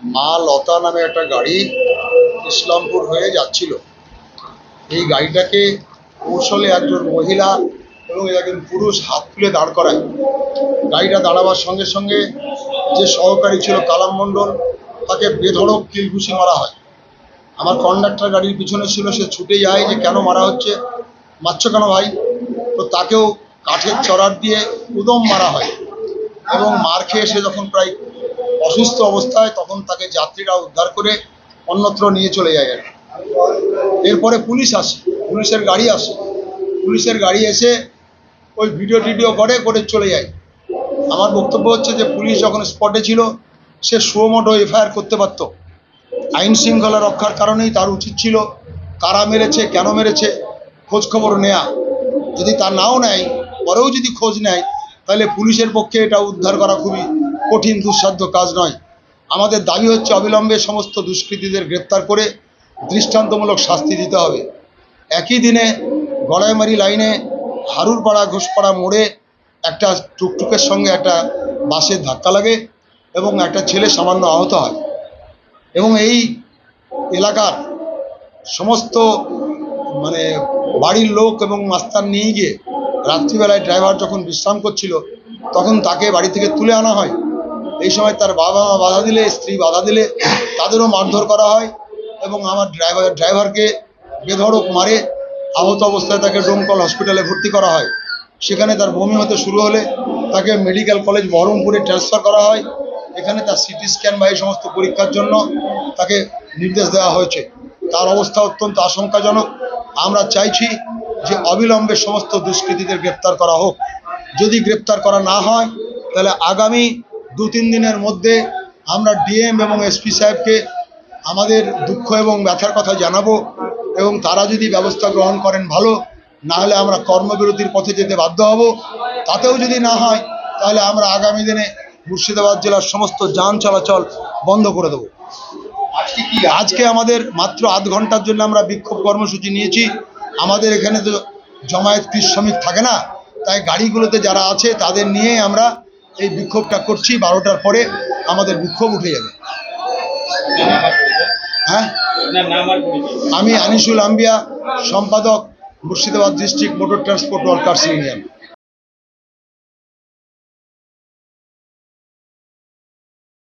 মা লতা নামে একটা গাড়ি ইসলামপুর হয়ে যাচ্ছিল। এই গাড়িটাকে কৌশলে একজন মহিলা এবং একজন পুরুষ হাত তুলে দাঁড় করায়। গাড়িটা দাঁড়াবার সঙ্গে সঙ্গে যে সহকারী ছিল কালাম মণ্ডল, তাকে বেধড়ক কিলঘুষি মারা হয়। আমার কন্ডাক্টর গাড়ির পিছনে ছিল, সে ছুটে যায় যে কেন মারা হচ্ছে, মারছো কেন ভাই? তো তাকেও কাঠের চড়ার দিয়ে উদম মারা হয়। এবং মার খেয়ে সে যখন প্রায় অসুস্থ অবস্থায়, তখন তাকে যাত্রীরা উদ্ধার করে অন্যত্র নিয়ে চলে যায় আর। এরপরে পুলিশ আসে, পুলিশের গাড়ি আসে। পুলিশের গাড়ি এসে ওই ভিডিও টিডিও করে করে চলে যায়। আমার বক্তব্য হচ্ছে যে, পুলিশ যখন স্পটে ছিল, সে সুমোটো এফআইআর করতে পারত। আইন শৃঙ্খলা রক্ষার কারণেই তার উচিত ছিল কারা মেরেছে, কেন মেরেছে, খোঁজ খবর নেয়া। যদি তা নাও নেয়, পরেও যদি খোঁজ নেয় তাহলে পুলিশের পক্ষে এটা উদ্ধার করা খুবই কঠিন, দুঃসাধ্য কাজ নয়। আমাদের দাবি হচ্ছে অবিলম্বে সমস্ত দুষ্কৃতীদের গ্রেপ্তার করে দৃষ্টান্তমূলক শাস্তি দিতে হবে। একই দিনে গড়াইমারি লাইনে হারুরপাড়া, ঘোষপাড়া মোড়ে একটা টুকটুকের সঙ্গে একটা বাসের ধাক্কা লাগে এবং একটা ছেলে সামান্য আহত হয়। এবং এই এলাকার সমস্ত মানে বাড়ির লোক এবং মাস্টার নিয়ে গিয়ে রাত্রিবেলায় ড্রাইভার যখন বিশ্রাম করছিল, তখন তাকে বাড়ি থেকে তুলে আনা হয়। এই সময় তার বাবা মা বাধা দিলে, স্ত্রী বাধা দিলে, তাদেরও মারধর করা হয় এবং আমার ড্রাইভার ড্রাইভারকে বেধড়ক মারে আহত অবস্থায় তাকে ডোমকল হসপিটালে ভর্তি করা হয়। সেখানে তার বমি হতে শুরু হলে তাকে মেডিকেল কলেজ বহরমপুরে ট্রান্সফার করা হয়। এখানে তার সিটি স্ক্যান বা এই সমস্ত পরীক্ষার জন্য তাকে নির্দেশ দেওয়া হয়েছে। তার অবস্থা অত্যন্ত আশঙ্কাজনক। আমরা চাইছি যে অবিলম্বে সমস্ত দুষ্কৃতীদের গ্রেপ্তার করা হোক যদি গ্রেপ্তার করা না হয় তাহলে আগামী দু তিন দিনের মধ্যে আমরা ডিএম এবং এসপি সাহেবকে আমাদের দুঃখ এবং ব্যথার কথা জানাব এবং তারা যদি ব্যবস্থা গ্রহণ করেন ভালো না হলে আমরা কর্মবিরতির পথে যেতে বাধ্য হব। তাতেও যদি না হয় তাহলে আমরা আগামী দিনে মুর্শিদাবাদ জেলার সমস্ত যান চলাচল বন্ধ করে দেবো। আজকে কি আজকে আমাদের মাত্র আধ ঘণ্টার জন্য আমরা বিক্ষোভ কর্মসূচি নিয়েছি। আমাদের এখানে তো জমায়েত কৃষি শ্রমিক থাকে না, তাই গাড়িগুলোতে যারা আছে তাদের নিয়ে আমরা এই বিক্ষোভটা করছি, বারোটার পরে আমাদের বিক্ষোভ উঠে যাবে। হ্যাঁ? আমি আনিসুল আম্বিয়া, সম্পাদক Murshidabad district motor transport workers union.